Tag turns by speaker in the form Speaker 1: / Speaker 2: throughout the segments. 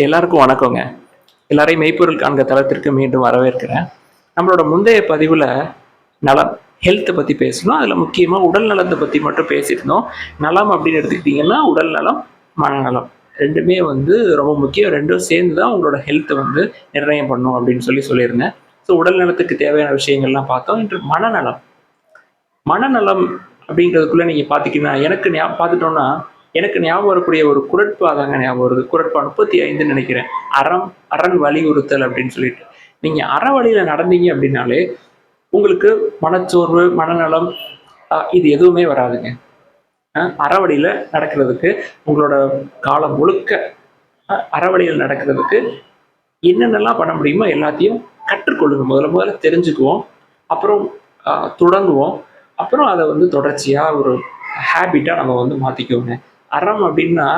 Speaker 1: எல்லாருக்கும் வணக்கங்க. எல்லாரையும் மெய்ப்பொருள் காண்க தளத்திற்கு மீண்டும் வரவேற்கிறேன். நம்மளோட முந்தைய பதிவில் நலம் ஹெல்த்தை பற்றி பேசணும் அதில் முக்கியமாக உடல் நலத்தை பற்றி மட்டும் பேசியிருந்தோம். நலம் அப்படின்னு எடுத்துக்கிட்டிங்கன்னா உடல் நலம் மனநலம் ரெண்டுமே வந்து ரொம்ப முக்கியம். ரெண்டும் சேர்ந்து தான் உங்களோட ஹெல்த்தை வந்து நிர்ணயம் பண்ணும் அப்படின்னு சொல்லி சொல்லியிருந்தேன். ஸோ உடல் நலத்துக்கு தேவையான விஷயங்கள்லாம் பார்த்தோம். இன்று மனநலம் மனநலம் அப்படிங்கிறதுக்குள்ள நீங்க பாத்தீங்கன்னா எனக்கு ஞா- பார்த்துட்டோம்னா எனக்கு ஞாபகம் வரக்கூடிய ஒரு குரட்பா தாங்க ஞாபகம் வருது. குரட்பா முப்பத்தி ஐந்துன்னு நினைக்கிறேன். அறம் அரண் வலியுறுத்தல் அப்படின்னு சொல்லிட்டு. நீங்க அற வழியில நடந்தீங்க அப்படின்னாலே உங்களுக்கு மனச்சோர்வு மனநலம் இது எதுவுமே வராதுங்க. அறவழியில் அறவழியில நடக்கிறதுக்கு உங்களோட காலம் முழுக்க அறவழியில் நடக்கிறதுக்கு என்னென்னலாம் பண்ண முடியுமோ எல்லாத்தையும் கற்றுக்கொள்ளுங்க. முதல்ல முதல்ல தெரிஞ்சுக்குவோம். அப்புறம் தொடங்குவோம். அப்புறம் அதை வந்து தொடர்ச்சியாக ஒரு ஹேபிட்டாக நம்ம வந்து மாற்றிக்குவோங்க அறம் அப்படின்னா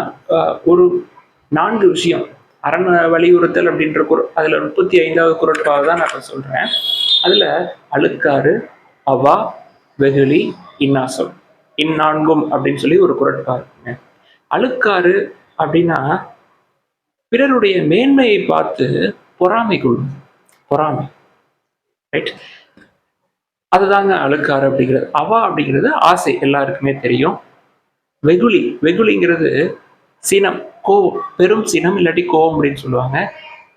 Speaker 1: ஒரு நான்கு விஷயம். அரண் வலியுறுத்தல் அப்படின்ற குர அதில் முப்பத்தி ஐந்தாவது குரட்பாவை தான் நான் இப்போ சொல்கிறேன் அதில் அழுக்காறு அவா வெகுளி இன்னாசம். இந்நான்கும் அப்படின்னு சொல்லி ஒரு குரட்பா இருக்குங்க. அழுக்காறு அப்படின்னா பிறருடைய மேன்மையை பார்த்து பொறாமை கொள்ளும் பொறாமை. ரைட் அதுதாங்க அழுக்காறு அப்படிங்கிறது. அவா அப்படிங்கிறது ஆசை. எல்லாருக்குமே தெரியும். வெகுளி வெகுளிங்கிறது சினம் கோவம் பெரும் சினம் இல்லாட்டி கோவம் அப்படின்னு சொல்லுவாங்க.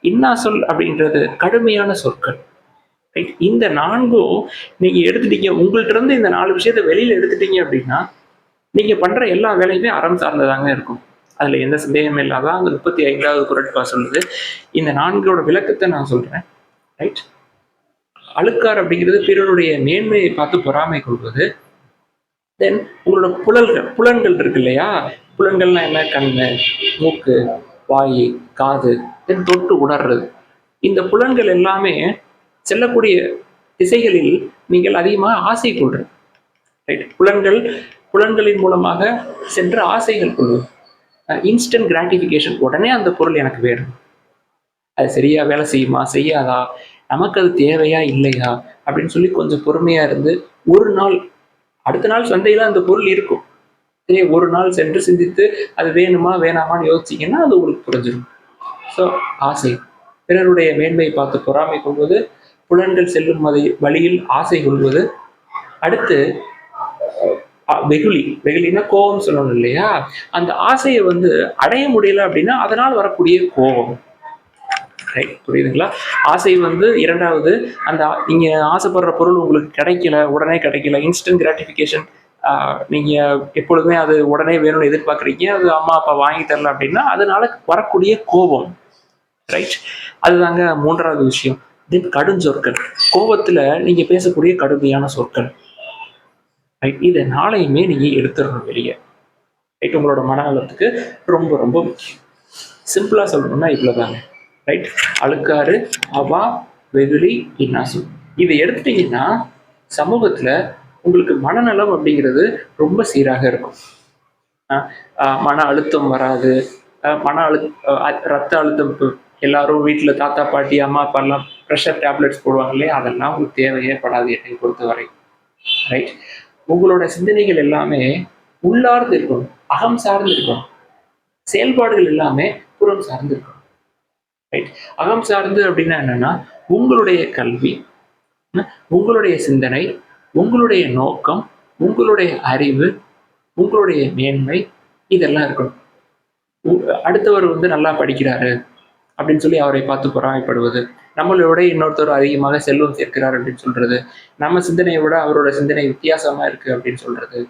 Speaker 1: இன்னா சொல் அப்படின்றது கடுமையான சொற்கள். ரைட் இந்த நான்கும் நீங்கள் எடுத்துட்டீங்க உங்கள்கிட்ட இருந்து இந்த நாலு விஷயத்த வெளியில் எடுத்துட்டீங்க அப்படின்னா நீங்கள் பண்ணுற எல்லா வேலையுமே அறம் சார்ந்ததாங்க இருக்கும். அதில் எந்த சந்தேகமே இல்லாத அந்த முப்பத்தி ஐந்தாவது குரட்பா சொல்லுது. இந்த நான்கோட விளக்கத்தை நான் சொல்கிறேன் ரைட் அழுக்கார் அப்படிங்கிறது பிறருடைய மேன்மையை பார்த்து பொறாமை கொள்வது. தென் உங்களோட புலல்கள் புலன்கள் இருக்கு இல்லையா? புலன்கள்னா என்ன? கண்ணு மூக்கு வாய் காது தென் தொட்டு உணர்றது. இந்த புலன்கள் எல்லாமே செல்லக்கூடிய திசைகளில் நீங்கள் அதிகமாக ஆசை கொள்றது. ரைட் புலன்கள் புலன்களின் மூலமாக சென்று ஆசைகள் கொள்வது. இன்ஸ்டன்ட் கிராட்டிஃபிகேஷன் உடனே அந்த பொருள் எனக்கு வேணும். அது சரியா வேலை செய்யுமா? செய்யாதா? நமக்கு அது தேவையா? இல்லையா? அப்படின்னு சொல்லி கொஞ்சம் பொறுமையா இருந்து ஒரு நாள் அடுத்த நாள் சந்தையில் அந்த பொருள் இருக்கும். சரி ஒரு நாள் சென்று சிந்தித்து அது வேணுமா வேணாமான்னு யோசிச்சிங்கன்னா அது உங்களுக்கு புரிஞ்சிடும் ஸோ ஆசை. பிறருடைய மேன்மை பார்த்து பொறாமை கொள்வது புலன்கள் செல்லும் மதை வழியில் ஆசை கொள்வது. அடுத்து வெகுளி. வெகுளினா கோபம் சொல்லணும் இல்லையா? அந்த ஆசையை வந்து அடைய முடியல அப்படின்னா அதனால் வரக்கூடிய கோபம். ரைட் புரியுதுங்களா? ஆசை வந்து இரண்டாவது அந்த நீங்கள் நீங்க ஆசைப்படுற பொருள் உங்களுக்கு கிடைக்கல உடனே கிடைக்கல இன்ஸ்டன்ட் கிராட்டிஃபிகேஷன் நீங்க எப்பொழுதுமே அது உடனே வேணும்னு எதிர்பார்க்குறீங்க அது அம்மா அப்பா வாங்கி தரல அப்படின்னா அதனால வரக்கூடிய கோபம் ரைட் அதுதாங்க மூன்றாவது விஷயம். தென் கடுஞ்சொற்கள் கோபத்துல நீங்க பேசக்கூடிய கடுமையான சொற்கள். ரைட் இதை நாளையுமே நீங்கள் எடுத்துடணும் வெளியே. ரைட் உங்களோட மனநலத்துக்கு ரொம்ப ரொம்ப முக்கியம். சிம்பிளா சொல்லணும்னா இவ்வளோதாங்க ரைட் அழுக்காறு அவா வெகுளி இன்னாசு. இதை எடுத்துட்டீங்கன்னா சமூகத்துல உங்களுக்கு மனநலம் அப்படிங்கிறது ரொம்ப சீராக இருக்கும். ஆஹ் ஆஹ் மன அழுத்தம் வராது. ஆஹ் மன அழு ரத்த அழுத்தம் எல்லாரும் வீட்டில் தாத்தா பாட்டி அம்மா அப்பா எல்லாம் ப்ரெஷர் டேப்லெட்ஸ் போடுவாங்க இல்லையா? அதெல்லாம் உங்களுக்கு தேவையே படாது என்னை பொறுத்தவரை. ரைட் உங்களோட சிந்தனைகள் எல்லாமே உள்ளார்ந்து இருக்கணும் அகம் சார்ந்து இருக்கணும். செயல்பாடுகள் எல்லாமே புறம் சார்ந்து இருக்கணும். ரைட் அகம் சார்ந்து அப்படின்னா என்னன்னா உங்களுடைய கல்வி உங்களுடைய சிந்தனை உங்களுடைய நோக்கம் உங்களுடைய அறிவு உங்களுடைய மேன்மை இதெல்லாம் இருக்கணும். அடுத்தவர் வந்து நல்லா படிக்கிறாரு அப்படின்னு சொல்லி அவரை பார்த்து பொறாமைப்படுவது நம்மளோட இன்னொருத்தர் அதிகமாக செல்வம் சேர்க்கிறார் அப்படின்னு சொல்றது நம்ம சிந்தனையை விட அவரோட சிந்தனை வித்தியாசமா இருக்கு அப்படின்னு சொல்றது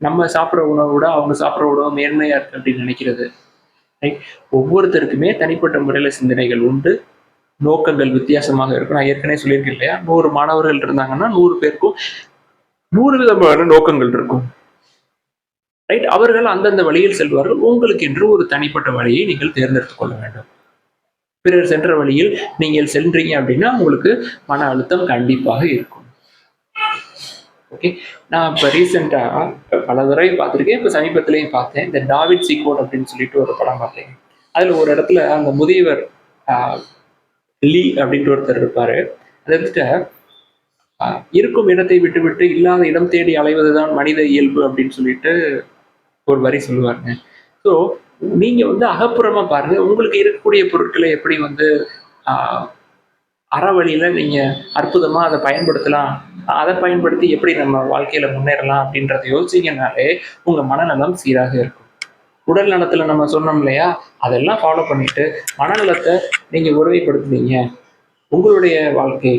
Speaker 1: நம்ம சாப்பிட்ற உணவு விட அவங்க சாப்பிட்ற உணவு மேன்மையா இருக்கு அப்படின்னு நினைக்கிறது ஒவ்வொருத்தருக்குமே தனிப்பட்ட முறையில் சிந்தனைகள் உண்டு. நோக்கங்கள் வித்தியாசமாக இருக்கும். நான் ஏற்கனவே சொல்லியிருக்கேன் இல்லையா? நூறு மாணவர்கள் இருந்தாங்கன்னா நூறு பேருக்கும் நூறு விதமான நோக்கங்கள் இருக்கும். ரைட் அவர்கள் அந்தந்த வழியில் செல்வார்கள். உங்களுக்கு என்று ஒரு தனிப்பட்ட வழியை நீங்கள் தேர்ந்தெடுத்துக் கொள்ள வேண்டும். பிறர் சென்ற வழியில் நீங்கள் சென்றீங்க அப்படின்னா உங்களுக்கு மன அழுத்தம் கண்டிப்பாக இருக்கும். ஓகே நான் இப்போ ரீசெண்டாக பல தடவை பார்த்துருக்கேன். இப்போ சமீபத்துலேயும் பார்த்தேன். இந்த டாவிட் சீக்வோட் அப்படின்னு சொல்லிட்டு ஒரு படம் பார்த்தேன். அதில் ஒரு இடத்துல அந்த முதியவர் ஆஹ், லீ அப்படின்ற ஒருத்தர் இருப்பார். அது வந்துட்டு ஆஹ், இருக்கும் இடத்தை விட்டு விட்டு இல்லாத இடம் தேடி அலைவதுதான் மனித இயல்பு அப்படின்னு சொல்லிட்டு ஒரு வரி சொல்லுவாருங்க. ஸோ நீங்க வந்து அகப்புறமா பாருங்க. உங்களுக்கு இருக்கக்கூடிய பொருட்களை எப்படி வந்து ஆஹ், அறவழியில் நீங்கள் அற்புதமாக அதை பயன்படுத்தலாம். அதை பயன்படுத்தி எப்படி நம்ம வாழ்க்கையில் முன்னேறலாம் அப்படின்றத யோசிச்சிங்கனாலே உங்கள் மனநலம் சீராக இருக்கும். உடல் நலத்தில் நம்ம சொன்னோம் இல்லையா? அதெல்லாம் ஃபாலோ பண்ணிட்டு மனநலத்தை நீங்கள் உறுதிப்படுத்துனீங்க. உங்களுடைய வாழ்க்கை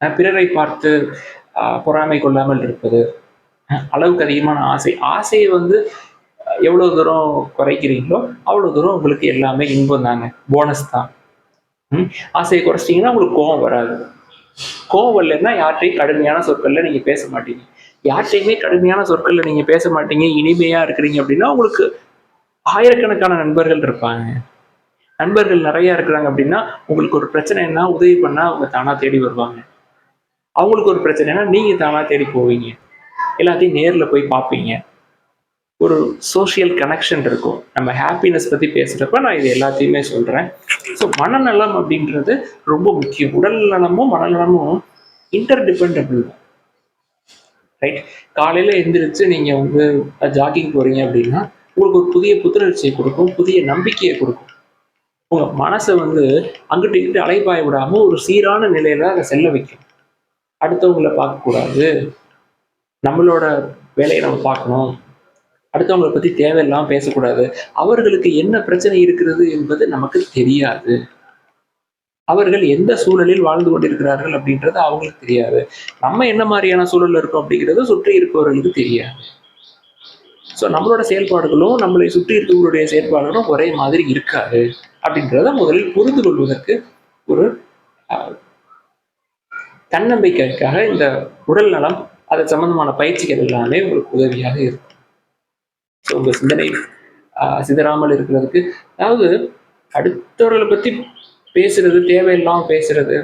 Speaker 1: பிறரை பார்த்து ஆஹ், பொறாமை கொள்ளாமல் இருப்பது அளவுக்கு அதிகமான ஆசை. ஆசையை வந்து எவ்வளோ தூரம் குறைக்கிறீங்களோ அவ்வளோ தூரம் உங்களுக்கு எல்லாமே இன்பம் தாங்க. போனஸ் தான். ஆசையை குறைச்சிட்டிங்கன்னா உங்களுக்கு கோபம் வராது. கோபம் வரலன்னா யார்கிட்டையும் கடுமையான சொற்களில் நீங்கள் பேச மாட்டீங்க. யார்கிட்டையுமே கடுமையான சொற்களில் நீங்கள் பேச மாட்டீங்க இனிமையாக இருக்கிறீங்க அப்படின்னா உங்களுக்கு ஆயிரக்கணக்கான நண்பர்கள் இருப்பாங்க. நண்பர்கள் நிறையா இருக்கிறாங்க அப்படின்னா உங்களுக்கு ஒரு பிரச்சனைனா உதவி பண்ணால் அவங்க தானா தேடி வருவாங்க. அவங்களுக்கு ஒரு பிரச்சனைனா நீங்கள் தானா தேடி போவீங்க. எல்லாத்தையும் நேரில் போய் பார்ப்பீங்க. ஒரு சோஷியல் கனெக்ஷன் இருக்கும். நம்ம ஹாப்பினஸ் பற்றி பேசுகிறப்ப நான் இது எல்லாத்தையுமே சொல்கிறேன் ஸோ மனநலம் அப்படின்றது ரொம்ப முக்கியம். உடல் நலமும் மனநலமும் இன்டர்டிபெண்டபிள் ரைட் காலையில் எந்திரிச்சு நீங்கள் வந்து ஜாகிங் போகிறீங்க அப்படின்னா உங்களுக்கு ஒரு புதிய புத்துணர்ச்சியை கொடுக்கும் புதிய நம்பிக்கையை கொடுக்கும். உங்கள் மனசை வந்து அங்கிட்டு இங்கிட்டு அலைப்பாய விடாம ஒரு சீரான நிலையில அதை செல்ல வைக்கும். அடுத்தவங்களை பார்க்கக்கூடாது. நம்மளோட வேலையை நம்ம பார்க்கணும். அடுத்தவங்களை பத்தி தேவையில்லாம பேசக்கூடாது. அவர்களுக்கு என்ன பிரச்சனை இருக்கிறது என்பது நமக்கு தெரியாது. அவர்கள் எந்த சூழலில் வாழ்ந்து கொண்டிருக்கிறார்கள் அப்படின்றது அவங்களுக்கு தெரியாது. நம்ம என்ன மாதிரியான சூழல்ல இருக்கோம் அப்படிங்கிறது சுற்றி இருப்பவர்களுக்கு தெரியாது. ஸோ நம்மளோட செயல்பாடுகளும் நம்மளை சுற்றி இருக்கவங்களுடைய செயல்பாடுகளும் ஒரே மாதிரி இருக்காது அப்படின்றத முதலில் புரிந்து கொள்வதற்கு ஒரு அஹ், தன்னம்பிக்கைக்காக இந்த உடல் நலம் அது சம்பந்தமான பயிற்சிகள் எல்லாமே உங்களுக்கு உதவியாக இருக்கும். ஸோ உங்க சிந்தனை ஆஹ், சிதறாமல் இருக்கிறதுக்கு அதாவது அடுத்தவர்களை பத்தி பேசுறது தேவையில்லாம பேசுறது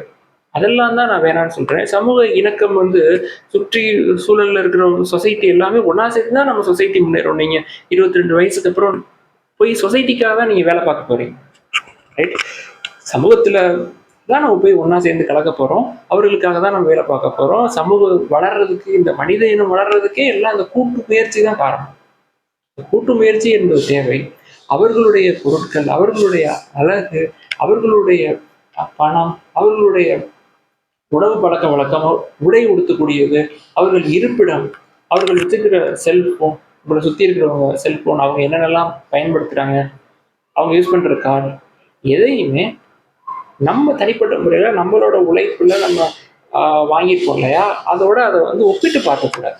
Speaker 1: அதெல்லாம் தான் நான் வேணாம்னு சொல்றேன். சமூக இணக்கம் வந்து சுற்றி சூழல்ல இருக்கிற சொசைட்டி எல்லாமே ஒண்ணா சேர்ந்து தான் நம்ம சொசைட்டி முன்னேறோம். நீங்க இருபத்தி ரெண்டு வயசுக்கு அப்புறம் போய் சொசைட்டிக்காக தான் நீங்க வேலை பார்க்க போறீங்க. ரைட் சமூகத்துல தான் நம்ம போய் ஒன்றா சேர்ந்து கலக்க போறோம். அவர்களுக்காக தான் நம்ம வேலை பார்க்க போறோம். சமூகம் வளர்றதுக்கு இந்த மனித இனம் வளர்றதுக்கே எல்லாம் அந்த கூட்டு முயற்சி தான் காரணம். கூட்டு முயற்சி என்பது தேவை. அவர்களுடைய பொருட்கள் அவர்களுடைய அழகு அவர்களுடைய பணம் அவர்களுடைய உணவு பழக்க வழக்கம் உடை உடுத்தக்கூடியது அவர்கள் இருப்பிடம் அவர்கள் வச்சுக்கிற செல்போன் உங்களை சுற்றி இருக்கிறவங்க செல்போன் அவங்க என்னென்னலாம் பயன்படுத்துகிறாங்க அவங்க யூஸ் பண்ணுற கார்டு எதையுமே நம்ம தனிப்பட்ட முறையில் நம்மளோட உழைப்புல நம்ம ஆஹ், வாங்கியிருப்போம் இல்லையா? அதோட அதை வந்து ஒப்பிட்டு பார்க்கக்கூடாது.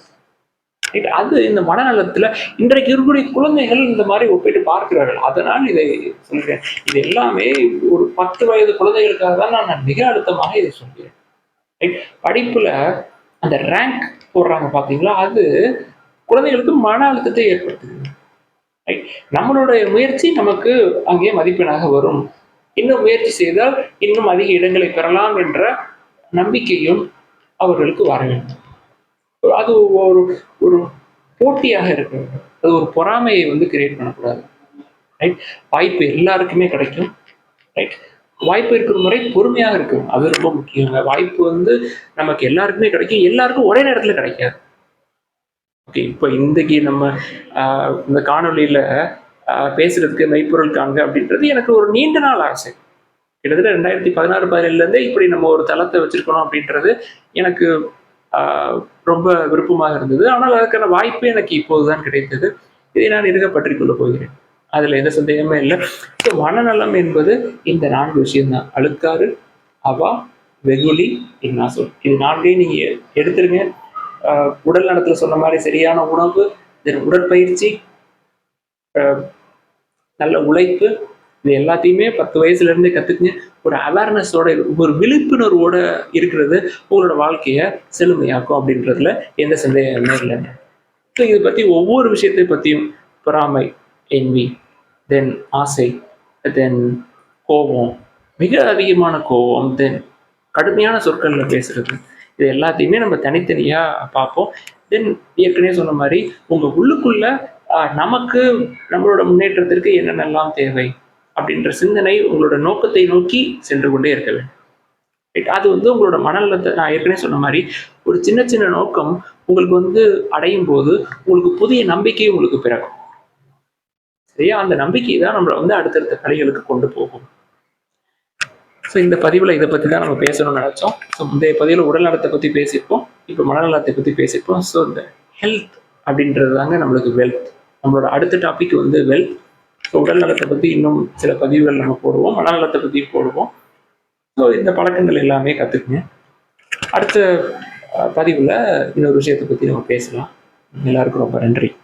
Speaker 1: ரைட் அது இந்த மனநலத்தில் இன்றைக்கு இருக்கக்கூடிய குழந்தைகள் இந்த மாதிரி ஒப்பிட்டு பார்க்கிறார்கள். அதனால் இதை சொல்கிறேன் இது எல்லாமே ஒரு பத்து வயது குழந்தைகளுக்காக தான் நான் மிக அழுத்தமாக இதை சொல்கிறேன். ரைட் படிப்பில் அந்த ரேங்க் போடுறாங்க பார்த்தீங்களா அது குழந்தைகளுக்கு மன அழுத்தத்தை ஏற்படுத்துது. ரைட் நம்மளுடைய முயற்சி நமக்கு அங்கே மதிப்பெண்ணாக வரும். இன்னும் முயற்சி செய்தால் இன்னும் அதிக இடங்களை பெறலாம் என்ற நம்பிக்கையும் அவர்களுக்கு வர வேண்டும். அது ஒரு ஒரு போட்டியாக இருக்கு அது ஒரு பொறாமையை வந்து கிரியேட் பண்ணக்கூடாது. ரைட் வாய்ப்பு எல்லாருக்குமே கிடைக்கும். ரைட் வாய்ப்பு இருக்கிற முறை பொறுமையாக இருக்கும். அது ரொம்ப முக்கியங்க வாய்ப்பு வந்து நமக்கு எல்லாருக்குமே கிடைக்கும். எல்லாருக்கும் ஒரே நேரத்தில் கிடைக்காது. ஓகே இப்போ இன்றைக்கு நம்ம ஆஹ், இந்த காணொளியில பேசுகிறதுக்கு பேசுறதுக்கு மெய்ப்பொருள் காண்க அப்படின்றது எனக்கு ஒரு நீண்ட நாள் ஆசை. கிட்டத்தட்ட ரெண்டாயிரத்தி பதினாறு பதினேழுலேருந்தே இப்படி நம்ம ஒரு தளத்தை வச்சுருக்கணும் அப்படின்றது எனக்கு ரொம்ப விருப்பமாக இருந்தது. ஆனால் அதுக்கான வாய்ப்பு எனக்கு இப்போதுதான் கிடைத்தது. இதை நான் இருகப்பற்றிக் கொள்ள போகிறேன். அதுல எந்த சந்தேகமே இல்லை. ஸோ மனநலம் என்பது இந்த நான்கு விஷயம்தான். அழுக்காறு அவா வெகுளி இன்னாசொல் இது நான்கையும் நீங்க எடுத்துருங்க. ஆஹ், உடல் நலத்துல சொன்ன மாதிரி சரியான உணவு தென் உடற்பயிற்சி நல்ல உழைப்பு இது எல்லாத்தையுமே பத்து வயசுல இருந்தே ஒரு அவேர்னஸோட ஒரு விழிப்புணர்வோட இருக்கிறது உங்களோட வாழ்க்கையை செழுமையாக்கும் அப்படின்றதுல எந்த சந்தேகமே இல்லைங்க ஸோ இதை பத்தி ஒவ்வொரு விஷயத்தை பற்றியும் பொறாமை என்வி தென் ஆசை தென் கோபம் மிக அதிகமான கோபம் தென் கடுமையான சொற்கள்ல பேசுறது. இது எல்லாத்தையுமே நம்ம தனித்தனியா பார்ப்போம். தென் ஏற்கனவே சொன்ன மாதிரி உங்க உள்ளுக்குள்ள ஆஹ், நமக்கு நம்மளோட முன்னேற்றத்திற்கு என்னென்னலாம் தேவை? அப்படின்ற சிந்தனை உங்களோட நோக்கத்தை நோக்கி சென்று கொண்டே இருக்க வேண்டும். அது வந்து உங்களோட மனநலத்தை நான் ஏற்கனவே சொன்ன மாதிரி ஒரு சின்ன சின்ன நோக்கம் உங்களுக்கு வந்து அடையும் போது உங்களுக்கு புதிய நம்பிக்கை உங்களுக்கு பிறக்கும். சரியா? அந்த நம்பிக்கை தான் நம்மளை வந்து அடுத்தடுத்த கலைகளுக்கு கொண்டு போகும். ஸோ இந்த பதிவில் இதை பற்றி தான் நம்ம பேசணும்னு நினச்சோம். ஸோ முந்தைய பதிவில் உடல் நலத்தை பற்றி பேசியிருப்போம். இப்போ மனநலத்தை பற்றி பேசியிருப்போம். ஸோ இந்த ஹெல்த் அப்படின்றது தாங்க நம்மளுக்கு வெல்த் நம்மளோட அடுத்த டாபிக் வந்து வெல்த் உடல் நலத்தை பற்றி இன்னும் சில பதிவுகள் நம்ம போடுவோம். மனநலத்தை பற்றி போடுவோம். ஸோ இந்த பழக்கங்கள் எல்லாமே கற்றுக்குங்க அடுத்த பதிவில் இன்னொரு விஷயத்தை பற்றி நம்ம பேசலாம். எல்லாருக்கும் ரொம்ப நன்றி.